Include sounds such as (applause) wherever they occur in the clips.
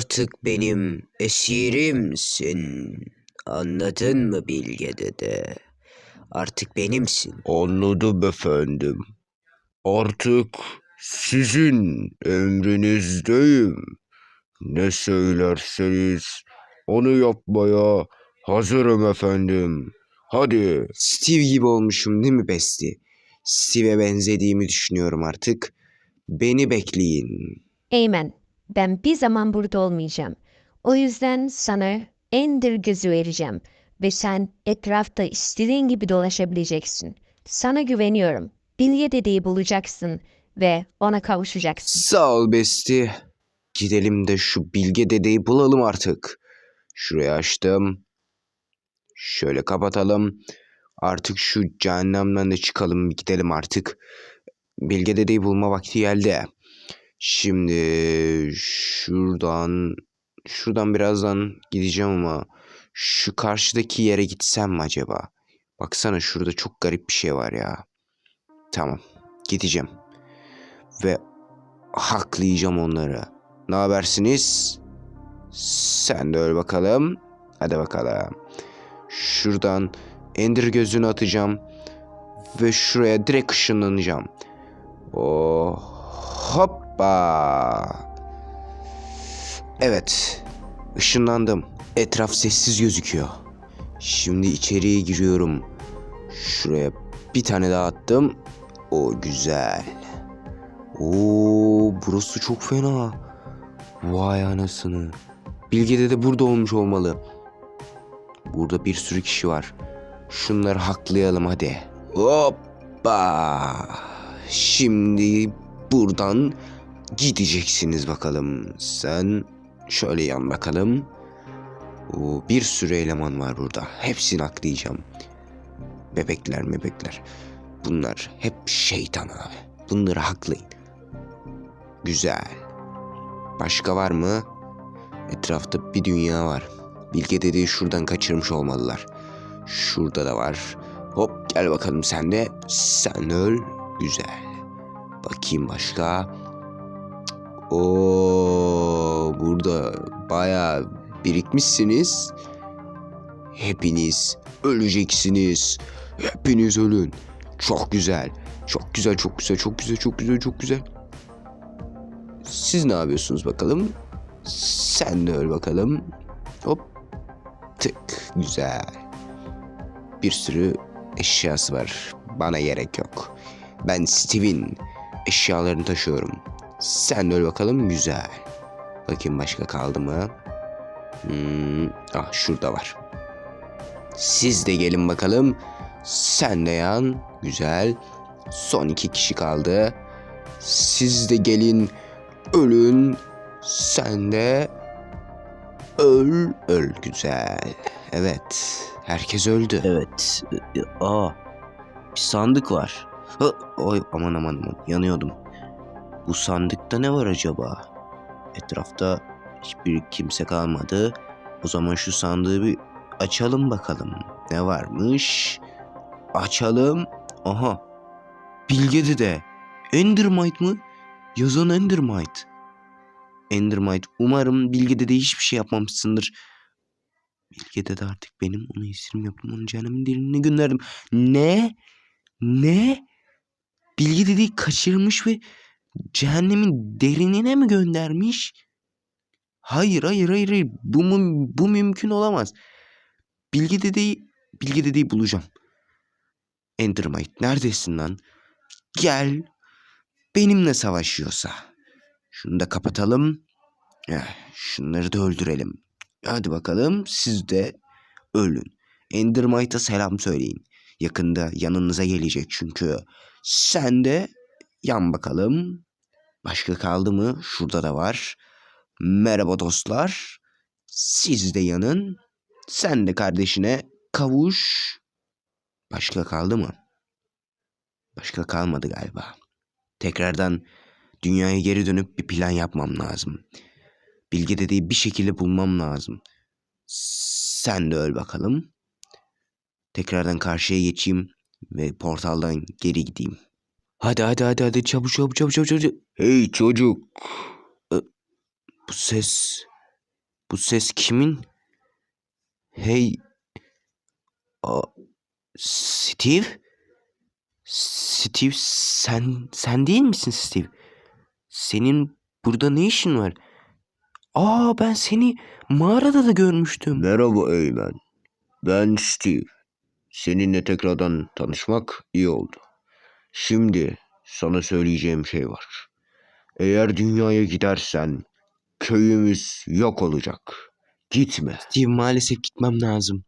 artık benim esirimsin. Anladın mı Bilge dede? Artık benimsin. Anladım efendim. Artık sizin emrinizdeyim. Ne söylerseniz onu yapmaya hazırım efendim. Hadi. Steve gibi olmuşum değil mi Besti? Steve'e benzediğimi düşünüyorum artık. Beni bekleyin. Eymen, ben bir zaman burada olmayacağım. O yüzden sana Ender gözü vereceğim ve sen etrafta istediğin gibi dolaşabileceksin. Sana güveniyorum. Bilge dedeyi bulacaksın ve ona kavuşacaksın. Sağ ol Besti. Gidelim de şu Bilge dedeyi bulalım artık. Şurayı açtım. Şöyle kapatalım. Artık şu cehennemden de çıkalım gidelim artık. Bilge dedeyi bulma vakti geldi. Şimdi şuradan şuradan birazdan gideceğim ama şu karşıdaki yere gitsem mi acaba? Baksana şurada çok garip bir şey var ya. Tamam. Gideceğim. Ve haklayacağım onları. Ne habersiniz? Sen de öl bakalım. Hadi bakalım. Şuradan Ender gözünü atacağım. Ve şuraya direkt ışınlanacağım. Oh, hoppa. Evet. ışınlandım. Etraf sessiz gözüküyor. Şimdi içeriye giriyorum. Şuraya bir tane daha attım. O güzel. Oo, burası çok fena. Vay anasını. Bilge'de de burada olmuş olmalı. Burada bir sürü kişi var. Şunları haklayalım hadi. Hoppa. Şimdi buradan gideceksiniz bakalım. Sen şöyle yan bakalım. Oo, bir sürü eleman var burada. Hepsini haklayacağım. Bebekler mebekler. Bunlar hep şeytan abi. Bunları haklayın. Güzel. Başka var mı? Etrafta bir dünya var. Bilge dediği şuradan kaçırmış olmalılar. Şurada da var. Hop gel bakalım sen de. Sen öl. Güzel. Bakayım başka. Oo burada bayağı birikmişsiniz. Hepiniz öleceksiniz. Hepiniz ölün. Çok güzel. Çok güzel, çok güzel, çok güzel, çok güzel, çok güzel. Siz ne yapıyorsunuz bakalım? Sen de öl bakalım. Hop. Tık. Güzel. Bir sürü eşyası var. Bana gerek yok. Ben Steve'in eşyalarını taşıyorum. Sen de öl bakalım. Güzel. Bakayım başka kaldı mı? Hmm, ah şurada var. Siz de gelin bakalım. Sen de yan. Güzel. Son iki kişi kaldı. Siz de gelin. Ölün. Sen de öl. Öl. Güzel. Evet. Herkes öldü. Evet. e, Aa. Bir sandık var. Hı, Oy aman aman aman yanıyordum. Bu sandıkta ne var acaba? Etrafta hiçbir kimse kalmadı. O zaman şu sandığı bir açalım bakalım. Ne varmış? Açalım. Aha. Bilge Dede. Endermite mı? Yazan Endermite. Endermite. Umarım Bilge Dede hiçbir şey yapmamışsındır. Bilge Dede artık benim. Onu esirim yaptım. Onu cehennemin derinine gönderdim. Ne? Ne? Bilge Dede'yi kaçırmış ve cehennemin derinine mi göndermiş? Hayır, hayır, hayır, hayır. Bu, bu mümkün olamaz. Bilge Dede'yi, Bilge Dede'yi bulacağım. Endermite neredesin lan? Gel. Benimle savaşıyorsa. Şunu da kapatalım. Eh, şunları da öldürelim. Hadi bakalım siz de ölün. Endermite'a selam söyleyin. Yakında yanınıza gelecek çünkü. Sen de yan bakalım. Başka kaldı mı? Şurada da var. Merhaba dostlar. Siz de yanın. Sen de kardeşine kavuş. Başka kaldı mı? Başka kalmadı galiba. Tekrardan dünyaya geri dönüp bir plan yapmam lazım. Bilge dedeyi bir şekilde bulmam lazım. Sen de öl bakalım. Tekrardan karşıya geçeyim ve portaldan geri gideyim. Hadi hadi hadi hadi çabuk çabuk çabuk çabuk çabuk. Hey çocuk. Bu ses Bu ses kimin? Hey. Aa, Steve? Steve sen sen değil misin Steve? Senin burada ne işin var? Aa ben seni mağarada da görmüştüm. Merhaba Eymen. Ben Steve. Seninle tekrardan tanışmak iyi oldu. Şimdi sana söyleyeceğim şey var. Eğer dünyaya gidersen köyümüz yok olacak. Gitme. Steve maalesef gitmem lazım.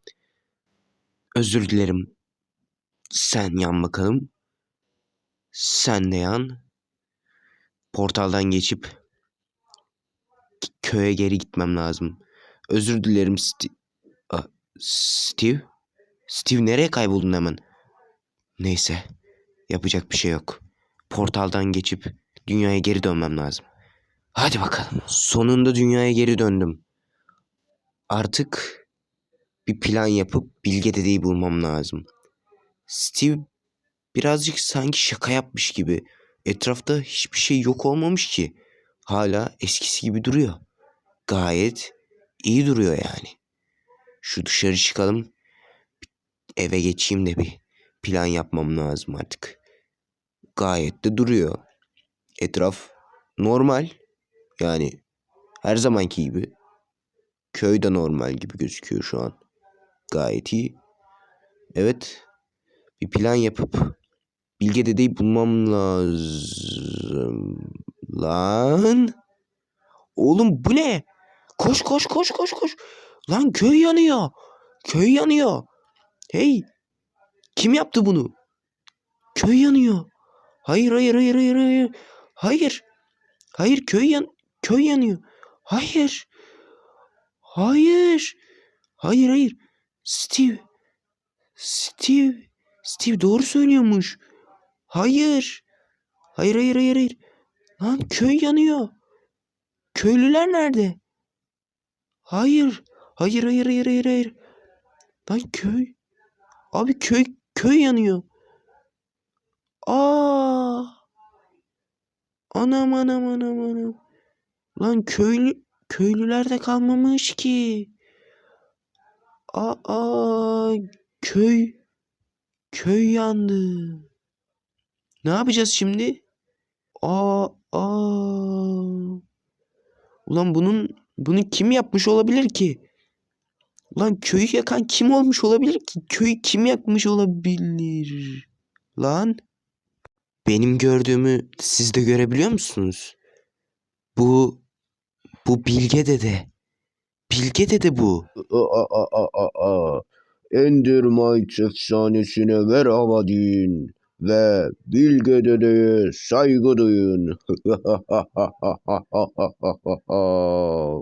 Özür dilerim. Sen yan bakalım. Sen de yan. Portaldan geçip köye geri gitmem lazım. Özür dilerim Aa, Steve. Steve nereye kayboldun hemen? Neyse. Yapacak bir şey yok. Portaldan geçip dünyaya geri dönmem lazım. Hadi bakalım. Sonunda dünyaya geri döndüm. Artık bir plan yapıp Bilge dedeyi bulmam lazım. Steve birazcık sanki şaka yapmış gibi. Etrafta hiçbir şey yok olmamış ki. Hala eskisi gibi duruyor. Gayet iyi duruyor yani. Şu dışarı çıkalım. Eve geçeyim de bir plan yapmam lazım artık. Gayet de duruyor. Etraf normal. Yani her zamanki gibi. Köy de normal gibi gözüküyor şu an. Gayet iyi. Evet. Bir plan yapıp Bilge dedeyi bulmam lazım. Lan. Oğlum bu ne? Koş koş koş koş koş. Lan köy yanıyor. Köy yanıyor. Hey. Kim yaptı bunu? Köy yanıyor. Hayır hayır hayır hayır hayır. Hayır. Hayır köy yan köy yanıyor. Hayır. Hayır. Hayır hayır. Steve. Steve. Steve doğru söylüyormuş. Hayır. Hayır hayır hayır hayır. Lan köy yanıyor. Köylüler nerede? Hayır. Hayır hayır hayır hayır hayır. Lan köy. Abi köy köy yanıyor. Aa. Anam anam anam anam. Lan köylü köylüler de kalmamış ki. Aa köy köy yandı. Ne yapacağız şimdi? Aa aa. Ulan bunun bunu kim yapmış olabilir ki? Lan köyü yakan kim olmuş olabilir ki? Köyü kim yakmış olabilir? Lan benim gördüğümü siz de görebiliyor musunuz? Bu bu Bilge dede. Bilge dede bu. Aa, aa, aa, aa. Endermite efsanesine merhaba deyin ve Bilge Dede'ye saygı duyun. (laughs)